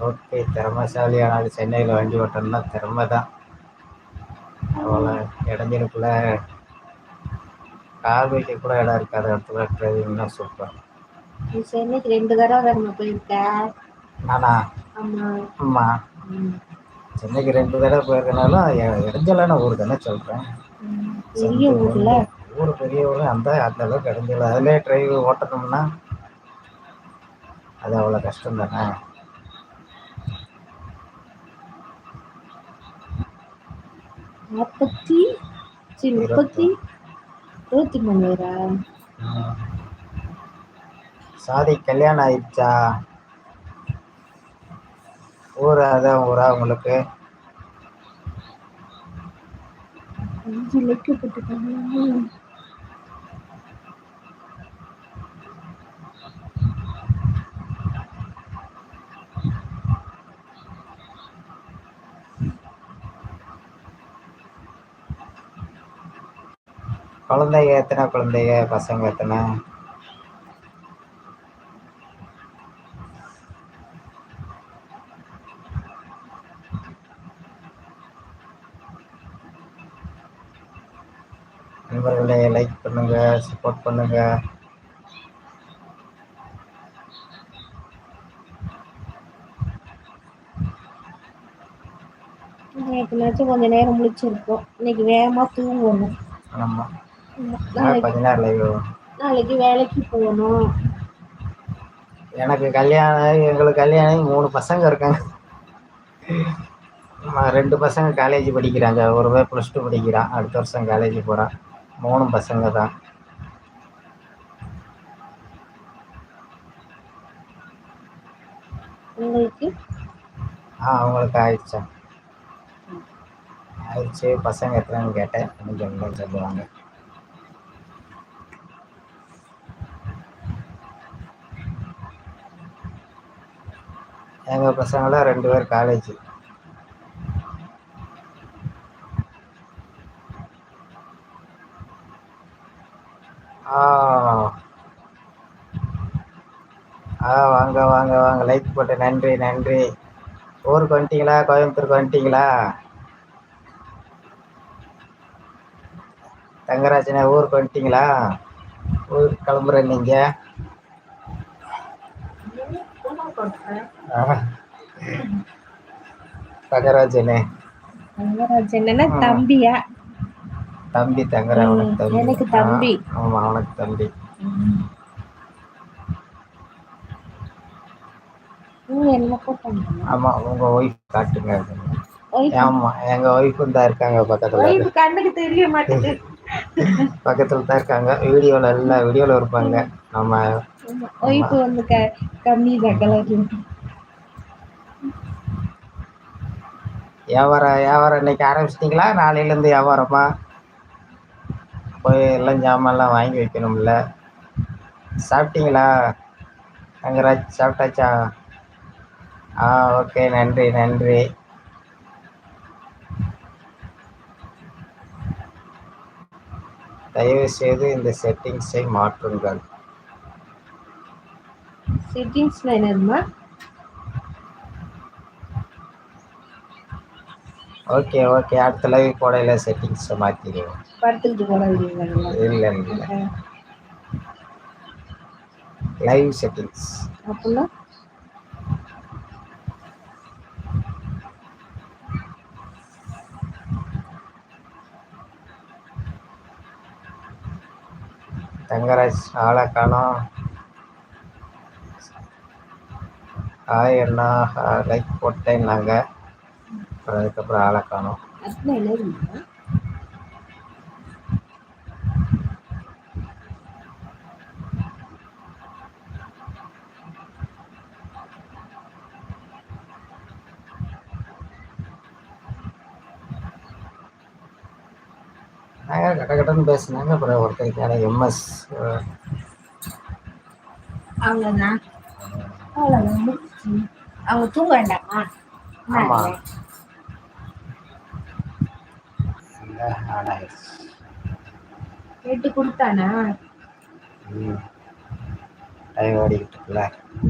Okay திறமைசாலி ஆனாலும் சென்னையில் வண்டி ஓட்டணும்னா திறமை தான். அவ்வளோ இடைஞ்சலுக்குள்ள கால் வைக்க கூட இடம் இருக்காத. இடத்துல டிரைவிங்னா சூப்பர் சென்னைக்கு ரெண்டு தடவை வேணுமா போயிருக்க? நானா? ஆமா. அம்மா ம். சென்னைக்கு ரெண்டு தடவை போயிருக்கனாலும் இடைஞ்சலான ஊர் தானே சொல்கிறேன். பெரிய ஊர்ல? ஊர். பெரிய ஊர். அந்த அந்த அளவுக்கு இடைஞ்சல். அதிலே டிரைவ் ஓட்டணும்னா அது அவ்வளோ கஷ்டம் தானே? நாற்பத்தி சரி முப்பத்தி இருபத்தி மூணு பேரா? சாதி கல்யாணம் ஆயிடுச்சா? ஊர் அதான் ஊரா உங்களுக்கு? அஞ்சு வைக்கப்பட்டிருக்காங்க குழந்தைங்க எத்தனை குழந்தைங்க? பசங்க எத்தனை? நண்பர்களே லைக் பண்ணுங்க சப்போர்ட் பண்ணுங்க. நேற்றுனாச்சும் கொஞ்ச நேரம் முழிச்சிருப்போம் இன்னைக்கு வேகமா தூங்கணும் ஆமா. ஆமா. நான் நாளைக்கு வேலைக்கு போகணும். எனக்கு கல்யாணம் எங்களுக்கு கல்யாணம் மூணு பசங்க இருக்காங்க. ரெண்டு பசங்க காலேஜ் படிக்கிறாங்க. ஒரு பேர் ப்ளஸ் டூ படிக்கிறான். அடுத்த வருஷம் காலேஜ் போகிறான் மூணு பசங்க தான். உங்களுக்கு? ஆ அவங்களுக்கு ஆயிடுச்சா? ஆயிடுச்சு. பசங்க எத்தனைன்னு கேட்டேன். இன்னும் சொல்லுவாங்க. எங்கள் பசங்களாம் ரெண்டு பேர் காலேஜ் ஆ. ஆ வாங்க வாங்க வாங்க. லைக் போட்டு நன்றி நன்றி. ஊருக்கு வந்துட்டீங்களா? கோயம்புத்தூருக்கு வந்துட்டீங்களா? தங்கராஜனே ஊருக்கு வந்துட்டீங்களா? ஊருக்கு கிளம்புறேன் நீங்கள் தங்கராஜனே. தங்கராஜ் என்னன்னா. தம்பியா? தம்பி தங்கரா அவனுக்கு தம்பி. எனக்கு தம்பி. ஆமா அவனுக்கு தம்பி. ஆமா உங்க ஒய்ஃப் காட்டுங்க. ஆமா எங்க ஒய்ஃபும் தான் இருக்காங்க பக்கத்துல. கண்ணுக்கு தெரிய மாட்டேங்குது. பக்கத்துல தான் இருக்காங்க. வீடியோல எல்லா வீடியோல இருப்பாங்க. வந்து க கம்மி தான் கலர் வியாபாரம் வியாபாரம் இன்னைக்கு ஆரம்பிச்சிட்டிங்களா? நாளையில இருந்து வியாபாரமா? போய் எல்லாம் ஜாமான்லாம் வாங்கி வைக்கணும்ல. சாப்பிட்டீங்களா? தங்கராஜ் சாப்பிட்டாச்சா? ஆ ஓகே. நன்றி நன்றி. தயவு செய்து இந்த செட்டிங்ஸை மாற்றுங்கள். செட்டிங்ஸ்ல என்னதுமா ஓகே ஓகே அடுத்த லைவ் போடையில செட்டிங்ஸை மாற்றிடுவோம் படுத்துக்கிட்டு போட விடுவீங்களா இல்லை? இல்லை லைவ் செட்டிங்ஸ் அப்படின்னா தங்கராஜ் ஆளை காணோம். ஹாய் அண்ணா லைக் போட்டேன் நாங்கள் அப்புறம் அதுக்கப்புறம் ஆளை காணோம். நாங்கள் கட்ட கட்டன்னு பேசுனாங்க அப்புறம் ஒருத்தருக்கான எம்எஸ் அவ்வளோதான் அவ்வளோதான். அவங்க தூங்க வேண்டாமா ஆமா. கேட்டு கொடுத்தானா? டைம் ஓடிக்கிட்டு